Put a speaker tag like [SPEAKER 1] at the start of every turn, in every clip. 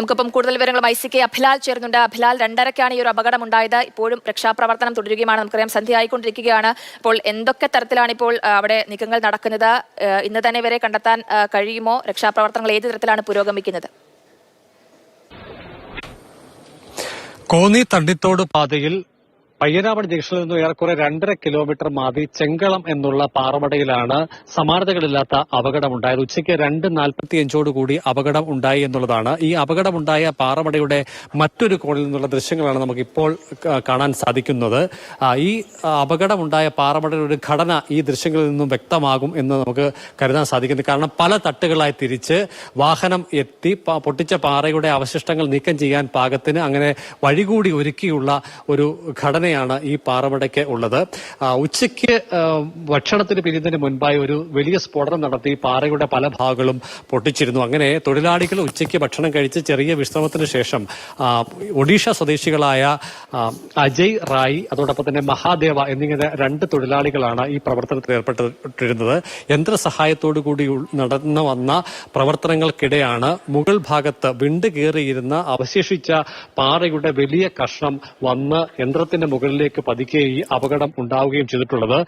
[SPEAKER 1] നമുക്കിപ്പം കൂടുതൽ വിവരങ്ങൾ ഐ സി കെ അഭിലാൽ ചേരുന്നുണ്ട്. അഭിലാൽ രണ്ടരക്കാണ് ഈ ഒരു അപകടം ഉണ്ടായത് ഇപ്പോഴും രക്ഷാപ്രവർത്തനം തുടരുകയുമാണ്. നമുക്കറിയാം സന്ധ്യ ആയിക്കൊണ്ടിരിക്കുകയാണ് അപ്പോൾ എന്തൊക്കെ തരത്തിലാണ് ഇപ്പോൾ അവിടെ നീക്കങ്ങൾ നടക്കുന്നത്? ഇന്ന് തന്നെ ഇവരെ കണ്ടെത്താൻ കഴിയുമോ? രക്ഷാപ്രവർത്തനങ്ങൾ ഏത് തരത്തിലാണ് പുരോഗമിക്കുന്നത്?
[SPEAKER 2] കോന്നി തണ്ടിത്തോട് പാതയിൽ പയ്യനാവട് ജംഗ്ഷനിൽ നിന്ന് ഏറെക്കുറെ രണ്ടര കിലോമീറ്റർ മാറി ചെങ്കളം എന്നുള്ള പാറമടയിലാണ് സമാനതകളില്ലാത്ത അപകടമുണ്ടായത്. ഉച്ചയ്ക്ക് രണ്ട് നാൽപ്പത്തിയഞ്ചോട് കൂടി അപകടം ഉണ്ടായി എന്നുള്ളതാണ്. ഈ അപകടമുണ്ടായ പാറമടയുടെ മറ്റൊരു കോണിൽ നിന്നുള്ള ദൃശ്യങ്ങളാണ് നമുക്ക് ഇപ്പോൾ കാണാൻ സാധിക്കുന്നത്. ഈ അപകടമുണ്ടായ പാറമടയുടെ ഒരു ഘടന ഈ ദൃശ്യങ്ങളിൽ നിന്നും വ്യക്തമാകും എന്ന് നമുക്ക് കരുതാൻ സാധിക്കുന്നു. കാരണം പല തട്ടുകളായി തിരിച്ച് വാഹനം എത്തി പൊട്ടിച്ച പാറയുടെ അവശിഷ്ടങ്ങൾ നീക്കം ചെയ്യാൻ പാകത്തിന് അങ്ങനെ വഴികൂടി ഒരുക്കിയുള്ള ഒരു ഘടനയാണ് ഈ പാറമടയ്ക്ക് ഉള്ളത്? ഉച്ചയ്ക്ക് ഭക്ഷണത്തിന് പിരിയുന്നതിന് മുൻപായി ഒരു വലിയ സ്ഫോടനം നടത്തി പാറയുടെ പല ഭാഗങ്ങളും പൊട്ടിച്ചിരുന്നു. അങ്ങനെ തൊഴിലാളികൾ ഉച്ചയ്ക്ക് ഭക്ഷണം കഴിച്ച് ചെറിയ വിശ്രമത്തിന് ശേഷം ഒഡീഷ സ്വദേശികളായ അജയ് റായി അതോടൊപ്പം തന്നെ മഹാദേവ എന്നിങ്ങനെ രണ്ട് തൊഴിലാളികളാണ് ഈ പ്രവർത്തനത്തിൽ ഏർപ്പെട്ടിരുന്നത്. യന്ത്രസഹായത്തോടു കൂടി നടന്നു വന്ന പ്രവർത്തനങ്ങൾക്കിടെയാണ് മുകൾ ഭാഗത്ത് വിണ്ട് കയറിയിരുന്ന അവശേഷിച്ച പാറയുടെ വലിയ കഷ്ണം വന്ന് യന്ത്രത്തിന്റെ മുകളിലേക്ക് പതിക്കെ ഈ അപകടം ഉണ്ടാവുകയും ചെയ്തിട്ടുള്ളത്.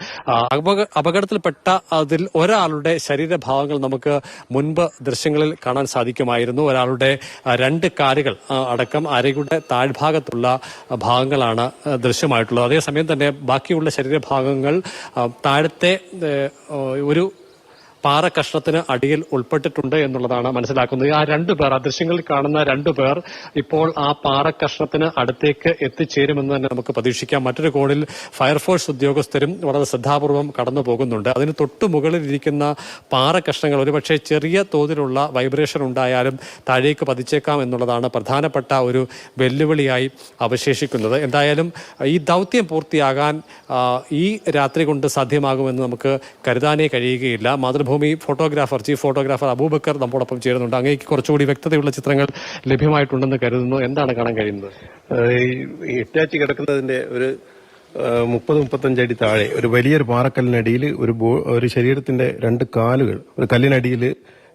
[SPEAKER 2] അപകടത്തിൽപ്പെട്ട അതിൽ ഒരാളുടെ ശരീരഭാഗങ്ങൾ നമുക്ക് മുൻപ് ദൃശ്യങ്ങളിൽ കാണാൻ സാധിക്കുമായിരുന്നു. ഒരാളുടെ രണ്ട് കാലുകൾ അടക്കം അരയുടെ താഴ്ഭാഗത്തുള്ള ഭാഗങ്ങളാണ് ദൃശ്യമായിട്ടുള്ളത്. അതേസമയം തന്നെ ബാക്കിയുള്ള ശരീരഭാഗങ്ങൾ താഴത്തെ ഒരു പാറ കഷ്ണത്തിന് അടിയിൽ ഉൾപ്പെട്ടിട്ടുണ്ട് എന്നുള്ളതാണ് മനസ്സിലാക്കുന്നത്. ആ രണ്ടു പേർ ആ കാണുന്ന രണ്ടു പേർ ഇപ്പോൾ ആ പാറ കഷ്ണത്തിന് അടുത്തേക്ക് എത്തിച്ചേരുമെന്ന് തന്നെ നമുക്ക് പ്രതീക്ഷിക്കാം. മറ്റൊരു കോണിൽ ഫയർഫോഴ്സ് ഉദ്യോഗസ്ഥരും വളരെ ശ്രദ്ധാപൂർവം കടന്നു പോകുന്നുണ്ട്. അതിന് തൊട്ടു മുകളിലിരിക്കുന്ന പാറ കഷ്ണങ്ങൾ ഒരുപക്ഷെ ചെറിയ തോതിലുള്ള വൈബ്രേഷൻ ഉണ്ടായാലും താഴേക്ക് പതിച്ചേക്കാം എന്നുള്ളതാണ് പ്രധാനപ്പെട്ട ഒരു വെല്ലുവിളിയായി അവശേഷിക്കുന്നത്. എന്തായാലും ഈ ദൗത്യം പൂർത്തിയാകാൻ ഈ രാത്രി കൊണ്ട് സാധ്യമാകുമെന്ന് നമുക്ക് കരുതാനേ കഴിയുകയില്ല. Mathrubhumi photographer chief photographer Abubakar നമ്മോടൊപ്പം ചേരുന്നുണ്ട്. അങ്ങേക്ക് കുറച്ചുകൂടി വ്യക്തതയുള്ള ചിത്രങ്ങൾ ലഭ്യമായിട്ടുണ്ടെന്ന് കരുതുന്നു. എന്താണ് കാണാൻ കഴിയുന്നത്?
[SPEAKER 3] ഇറ്റാച്ചി കിടക്കുന്നതിന്റെ ഒരു മുപ്പത് മുപ്പത്തഞ്ചടി താഴെ ഒരു വലിയൊരു പാറക്കല്ലിനടിയിൽ ഒരു ഒരു ശരീരത്തിന്റെ രണ്ട് കാലുകൾ ഒരു കല്ലിനടിയിൽ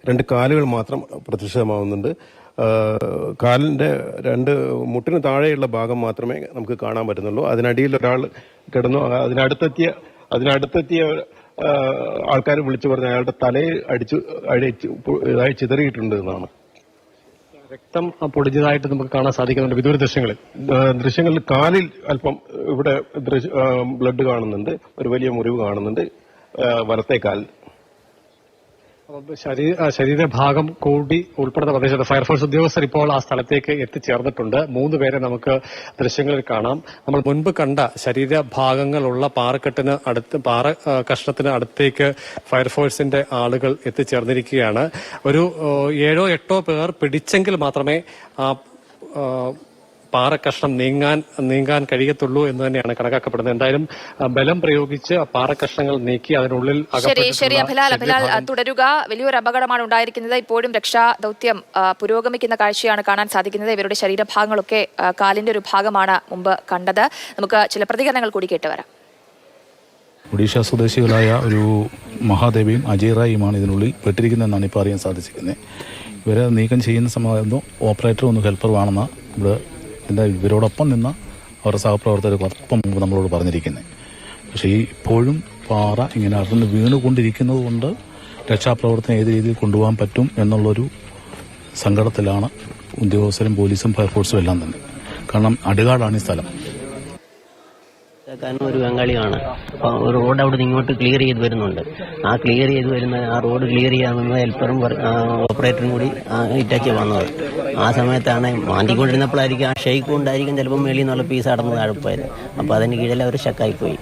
[SPEAKER 3] രണ്ട് കാലുകൾ മാത്രം പ്രത്യക്ഷമാവുന്നുണ്ട്. കാലിന്റെ രണ്ട് മുട്ടിന് താഴെയുള്ള ഭാഗം മാത്രമേ നമുക്ക് കാണാൻ പറ്റുന്നുള്ളൂ. അതിനടിയിൽ ഒരാൾ കിടന്നു. അതിനടുത്തെത്തിയ അതിനടുത്തെത്തിയ ആൾക്കാർ വിളിച്ചു പറഞ്ഞ അയാളുടെ തലയെ അടിച്ചു അടിച്ചു ഇതായി ചിതറിയിട്ടുണ്ട് എന്നാണ്.
[SPEAKER 2] രക്തം പൊടിഞ്ഞതായിട്ട് നമുക്ക് കാണാൻ സാധിക്കുന്നുണ്ട് വിദൂര ദൃശ്യങ്ങളിൽ
[SPEAKER 3] ദൃശ്യങ്ങളിൽ കാലിൽ അല്പം ഇവിടെ ബ്ലഡ് കാണുന്നുണ്ട് ഒരു വലിയ മുറിവ് കാണുന്നുണ്ട് വലത്തേക്കാൽ വലത്തെ
[SPEAKER 2] ആ, ശരീരഭാഗം കൂടി ഉൾപ്പെടുന്ന പ്രദേശത്ത് ഫയർഫോഴ്സ് ഉദ്യോഗസ്ഥർ ഇപ്പോൾ ആ സ്ഥലത്തേക്ക് എത്തിച്ചേർന്നിട്ടുണ്ട്. മൂന്ന് പേരെ നമുക്ക് ദൃശ്യങ്ങളിൽ കാണാം. നമ്മൾ മുൻപ് കണ്ട ശരീരഭാഗങ്ങളുള്ള പാറക്കെട്ടിന് അടുത്ത് പാറ കഷ്ണത്തിന് അടുത്തേക്ക് ഫയർഫോഴ്സിന്റെ ആളുകൾ എത്തിച്ചേർന്നിരിക്കുകയാണ്. ഒരു ഏഴോ എട്ടോ പേർ പിടിച്ചെങ്കിൽ മാത്രമേ ആ, പാറക്കഷ്ണം നീങ്ങാൻ നീങ്ങാൻ കഴിയത്തുള്ളൂ എന്ന് തന്നെയാണ് കണക്കാക്കപ്പെടുന്നത്. എന്തായാലും ബലം പ്രയോഗിച്ച് പാറക്കഷ്ണങ്ങൾ നീക്കി അതിനുള്ളിൽ
[SPEAKER 1] ശരി അഭിലാൽ അഭിലാൽ തുടരുക. വലിയൊരു അപകടമാണ് ഉണ്ടായിരിക്കുന്നത്. ഇപ്പോഴും രക്ഷാ ദൗത്യം പുരോഗമിക്കുന്ന കാഴ്ചയാണ് കാണാൻ സാധിക്കുന്നത്. ഇവരുടെ ശരീരഭാഗങ്ങളൊക്കെ കാലിന്റെ ഒരു ഭാഗമാണ് മുമ്പ് കണ്ടത്. നമുക്ക് ചില പ്രതികരണങ്ങൾ കൂടി കേട്ടുവരാം
[SPEAKER 4] ഒഡീഷ സ്വദേശികളായ ഒരു മഹാദേവിയും അജയ് റായിയുമാണ് ഇതിനുള്ളിൽ പെട്ടിരിക്കുന്നതെന്നാണ് ഇപ്പോൾ അറിയാൻ സാധിച്ചിരിക്കുന്നത്. ഇവരെ നീക്കം ചെയ്യുന്ന സമയത്ത് ഓപ്പറേറ്റർ ഒന്ന് ഹെൽപ്പറുമാണെന്ന് ഇവിടെ എന്താ ഇവരോടൊപ്പം നിന്ന അവരുടെ സഹപ്രവർത്തകർക്കൊപ്പം നമ്മളോട് പറഞ്ഞിരിക്കുന്നത് പക്ഷേ ഈ ഇപ്പോഴും പാറ ഇങ്ങനെ അടർന്ന് വീണുകൊണ്ടിരിക്കുന്നത് കൊണ്ട് രക്ഷാപ്രവർത്തനം ഏത് രീതിയിൽ കൊണ്ടുപോകാൻ പറ്റും എന്നുള്ളൊരു സങ്കടത്തിലാണ് ഉദ്യോഗസ്ഥരും പോലീസും ഫയർഫോഴ്സും എല്ലാം തന്നെ. കാരണം അടുകാടാണ് ഈ സ്ഥലം.
[SPEAKER 5] കാരണം ഒരു ബംഗാളിയാണ്. അപ്പൊ റോഡ് അവിടെ ഇങ്ങോട്ട് ക്ലിയർ ചെയ്ത് വരുന്നുണ്ട്. ആ ക്ലിയർ ചെയ്ത് വരുന്ന ആ റോഡ് ക്ലിയർ ചെയ്യാമെന്ന് ഹെൽപ്പറും ഓപ്പറേറ്ററും കൂടി ഇറ്റാച്ച് വന്നത് ആ സമയത്താണ് മാന്തിക്കൊണ്ടിരുന്നപ്പോഴായിരിക്കും ആ ഷെയ്ക്ക് കൊണ്ടായിരിക്കും ചിലപ്പോൾ മേളിൽ നിന്നുള്ള പീസ് അടന്ന് താഴെപ്പോയത് അപ്പൊ അതിന് കീഴിൽ അവർ ഷക്കായി പോയി.